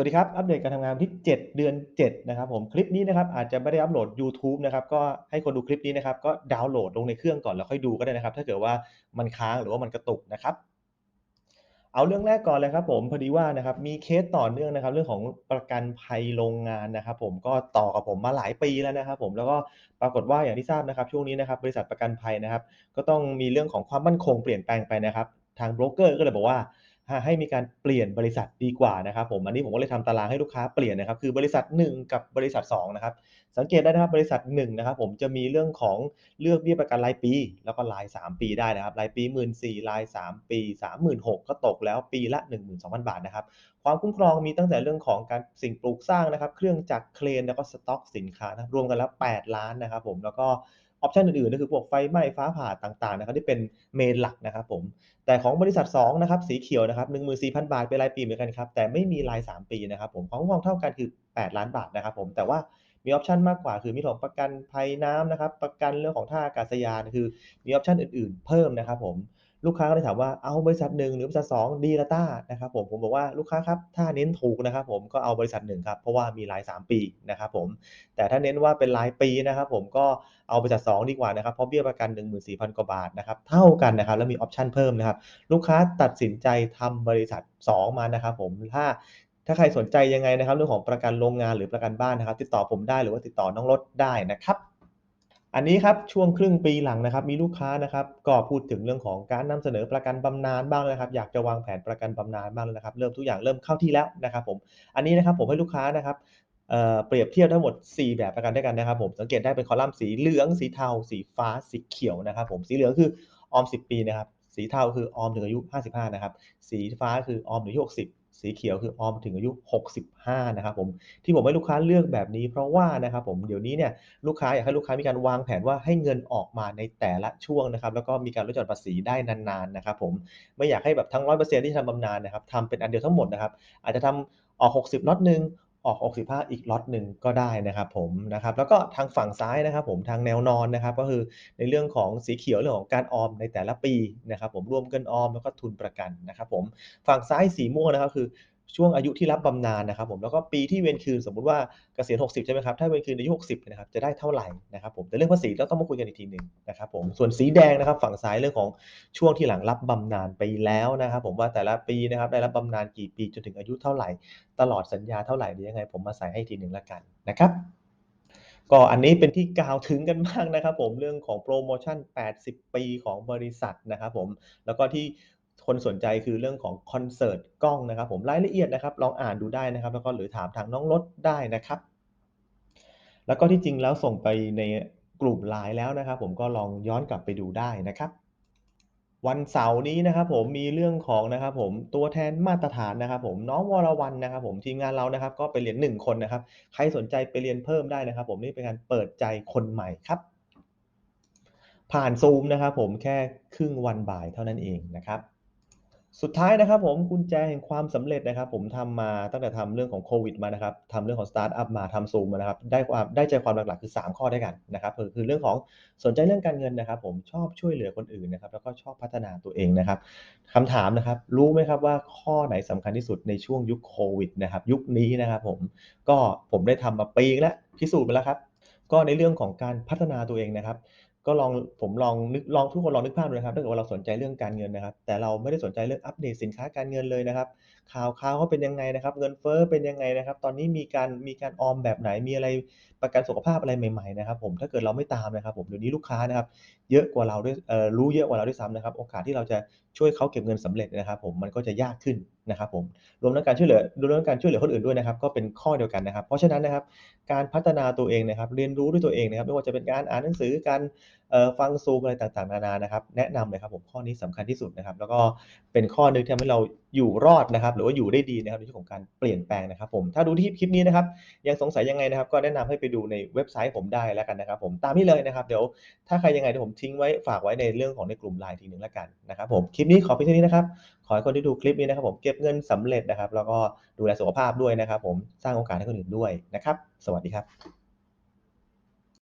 วัสดีครับ อัปเดตการทำงานวันที่ 7 เดือน 7 นะครับผม คลิปนี้นะครับอาจจะไม่ได้อัปโหลดยูทูบนะครับ ก็ให้คนดูคลิปนี้นะครับ ก็ดาวน์โหลดลงในเครื่องก่อนแล้วค่อยดูก็ได้นะครับ ถ้าเกิดว่ามันค้างหรือว่ามันกระตุกนะครับ เอาเรื่องแรกก่อนเลยครับผม พอดีว่านะครับ มีเคสต่อเนื่องนะครับ เรื่องของประกันภัยโรงงานนะครับ ผม ก็ต่อกับผมมาหลายปีแล้วนะครับ ผม แล้วก็ปรากฏว่าอย่างที่ทราบนะครับ ช่วงนี้นะครับ บริษัทประกันภัยนะครับ ก็ต้องมีเรื่องของความมั่นคงเปลี่ยนแปลงไปนะครับ ทางโบรกเกอร์ก็เลยบอกว่า ให้มีการเปลี่ยนบริษัทดีกว่านะครับผมอันนี้ผมก็เลยทำตารางให้ลูกค้าเปลี่ยนนะครับคือบริษัท 1 กับบริษัท2นะครับสังเกตได้นะครับบริษัท1นะครับผมจะมีเรื่องของเลือกเบี้ยประกันรายปี แล้วก็ราย 3 ปีได้นะครับรายปี14,000ราย 3 ปี 36,000ก็ตกแล้วปีละ 12,000 บาทนะครับความคุ้มครองมีตั้งแต่เรื่องของการสิ่งปลูกสร้างนะครับเครื่องจักรเครนแล้วก็สต็อกสินค้านะรวมกันแล้ว 8 ล้านนะครับผมแล้วก็ ออปชันอื่นๆก็คือพวกไฟไหม้ฟ้าผ่าต่างๆนะครับที่เป็นเมนหลักนะครับผมแต่ของบริษัท2นะครับสีเขียวนะครับหนึ่งหมื่นสี่พันบาทเป็นรายปีเหมือนกันครับแต่ไม่มีราย 3 ปีนะครับผมของความเท่ากันคือ 8 ล้านบาทนะครับผมแต่ว่ามีออปชันมากกว่าคือมีของประกันภัยน้ำนะครับประกันเรื่องของท่าอากาศยานคือมีออปชันอื่นๆ เพิ่มนะครับผม ลูกค้าก็เลยถามว่าเอาบริษัท1หรือบริษัท2ดีละต้านะครับผมผมบอกว่าลูกค้าครับถ้าเน้นถูกนะครับผมก็เอาบริษัท1ครับเพราะว่ามีราย 3 ปีนะครับผมแต่ถ้าเน้นว่าเป็นรายปีนะครับผมก็เอาบริษัท 2 ดีกว่านะครับเพราะเบี้ยประกัน 14,000 กว่าบาทนะครับเท่ากันนะครับแล้วมีออปชันเพิ่มนะครับลูกค้าตัดสินใจทำบริษัท 2 มานะครับผมถ้าถ้าใครสนใจยังไงนะครับเรื่องของประกันโรงงานหรือประกันบ้านนะครับ ติดต่อผมได้หรือว่าติดต่อน้องรถได้นะครับ อันนี้ครับช่วงครึ่งปีหลังนะครับ มีลูกค้านะครับ ก็พูดถึงเรื่องของการนำเสนอประกันบำนาญบ้างนะครับ อยากจะวางแผนประกันบำนาญบ้างนะครับ เริ่มทุกอย่างเริ่มเข้าที่แล้วนะครับ ผมอันนี้นะครับผมให้ลูกค้านะครับเเปรียบเทียบทั้งหมด 4 แบบประกันด้วยกันนะครับ ผมสังเกตได้เป็นคอลัมน์สีเหลืองสีเทา สีฟ้าสีเขียวนะครับ ผมสีเหลืองคือออม 10 ปีนะครับ สีเทาคือออมถึงอายุ 55 นะครับ สีฟ้าคือออมถึงอายุ 60 สีเขียวคือออมถึงอายุ 65 นะครับผม ที่ผมให้ลูกค้าเลือกแบบนี้เพราะว่านะครับผม เดี๋ยวนี้เนี่ยลูกค้าอยากให้ลูกค้ามีการวางแผนว่าให้เงินออกมาในแต่ละช่วงนะครับ แล้วก็มีการลดหย่อนภาษีได้นานๆนะครับผม ไม่อยากให้แบบทั้ง 100%ที่ทำบำนาญนะครับทำเป็นอันเดียวทั้งหมดนะครับ อาจจะทำออก 60ล็อตหนึ่ง ออก 65 อีกล็อตหนึ่งก็ได้นะครับผมนะครับแล้วก็ทางฝั่งซ้ายนะครับผมทางแนวนอนนะครับก็คือในเรื่องของสีเขียวเรื่องของการออมในแต่ละปีนะครับผมรวมเงินออมแล้วก็ทุนประกันนะครับผมฝั่งซ้ายสีม่วงนะครับคือ ช่วงอายุที่รับบำนาญนะครับผมแล้วก็ปีที่เวียนคืนสมมุติว่าเกษียณ 60 ใช่ไหมครับ ถ้าเวียนคืนอายุ 60นะครับจะได้เท่าไหร่นะครับผมแต่เรื่องภาษีเราต้องมาคุยกันอีกทีหนึ่งนะครับผมส่วนสีแดงนะครับฝั่งซ้ายเรื่องของช่วงที่หลังรับบำนาญไปแล้วนะครับผมว่าแต่ละปีนะครับได้รับบำนาญกี่ปีจนถึงอายุเท่าไหร่ ตลอดสัญญาเท่าไหร่หรือยังไง ผมมาใส่ให้ทีหนึ่งล้วกันนะครับก็อันนี้เป็นที่กล่าวถึงกันมากนะครับผมเรื่องของโปรโมชั่น 80 ปีของบริษัทนะครับผมแล้วก็ที่ คนสนใจคือเรื่องของคอนเสิร์ตกล้องนะครับผมรายละเอียดนะครับลองอ่านดูได้นะครับ แล้วก็หรือถามทางน้องรถได้นะครับ แล้วก็ที่จริงแล้วส่งไปในกลุ่มไลน์แล้วนะครับ ผมก็ลองย้อนกลับไปดูได้นะครับวันเสาร์นี้นะครับผมมีเรื่องของนะครับผมตัวแทนมาตรฐานนะครับ ผมน้องวรวรรณนะครับ ผมทีมงานเรานะครับ ก็ไปเรียน1คนนะครับ ใครสนใจไปเรียนเพิ่มได้นะครับ ผมนี่เป็นการเปิดใจคนใหม่ครับ ผ่านซูมนะครับ ผมแค่ครึ่งวันบ่ายเท่านั้นเองนะครับ สุดท้ายนะครับผมกุญแจแห่งความสำเร็จนะครับ ผมทำมาตั้งแต่ทำเรื่องของโควิดมานะครับทำเรื่องของสตาร์ทอัพมาทำซูมมานะครับได้ความได้ใจความหลักๆ คือ 3 ข้อด้วยกันนะครับคือคือเรื่องของสนใจเรื่องการเงินนะครับ ผมชอบช่วยเหลือคนอื่นนะครับแล้วก็ชอบพัฒนาตัวเองนะครับคำถามนะครับ รู้ไหมครับว่าข้อไหนสำคัญที่สุดในช่วงยุคโควิดนะครับยุคนี้นะครับผมก็ผมได้ทำมาปีแล้วพิสูจน์ไปแล้วครับ ก็ในเรื่องของการพัฒนาตัวเองนะครับ ก็ลองผมลองนึกลองทุกคนลองนึกภาพดูนะครับถ้าเกิดว่าเราสนใจเรื่องการเงินนะครับ แต่เราไม่ได้สนใจเรื่องอัปเดตสินค้าการเงินเลยนะครับ ข่าวข่าวเขาเป็นยังไงนะครับ เงินเฟ้อเป็นยังไงนะครับ ตอนนี้มีการมีการออมแบบไหนมีอะไรประกันสุขภาพอะไรใหม่ๆนะครับ ผมถ้าเกิดเราไม่ตามนะครับ ผมเดี๋ยวนี้ลูกค้านะครับ เยอะกว่าเราด้วยรู้เยอะกว่าเราด้วยซ้ำนะครับ โอกาสที่เราจะช่วยเขาเก็บเงินสำเร็จนะครับ ผมมันก็จะยากขึ้นนะครับผมรวมทั้งการช่วยเหลือรวมทั้งการช่วยเหลือคนอื่นด้วยนะครับ ก็เป็นข้อเดียวกันนะครับ เพราะฉะนั้นนะครับ การพัฒนาตัวเองนะครับ เรียนรู้ด้วยตัวเองนะครับ ไม่ว่าจะเป็นการอ่านหนังสือการฟังซูมอะไรต่างๆนานานะครับ แนะนำเลยครับผมข้อนี้สำคัญที่สุดนะครับ แล้วก็เป็นข้อหนึงที่ทำให้เราอยู่รอดนะครับ หรือว่าอยู่ได้ดีนะครับในช่วงของการเปลี่ยนแปลงนะครับ ผมถ้าดูที่คลิปนี้นะครับ ยังสงสัยยังไงนะครับ ก็แนะนำให้ไปดูในเว็บไซต์ผมได้แล้วกันนะครับ ผมตามนี้เลยนะครับ เดี๋ยวถ้าใครยังไงเดี๋ยวผมทิ้งไว้ฝากไว้ในเรื่องของในกลุ่มไลน์ทีหนึ่งแล้วกันนะครับ ผมคลิปนี้ขอเพียงเท่านี้นะครับ อให้คนที่ดูคลิปนี้นะครับผมเก็บเงินสำเร็จนะครับ แล้วก็ดูแลสุขภาพด้วยนะครับ ผมสร้างโอกาสให้คนอื่นด้วยนะครับ สวัสดีครับ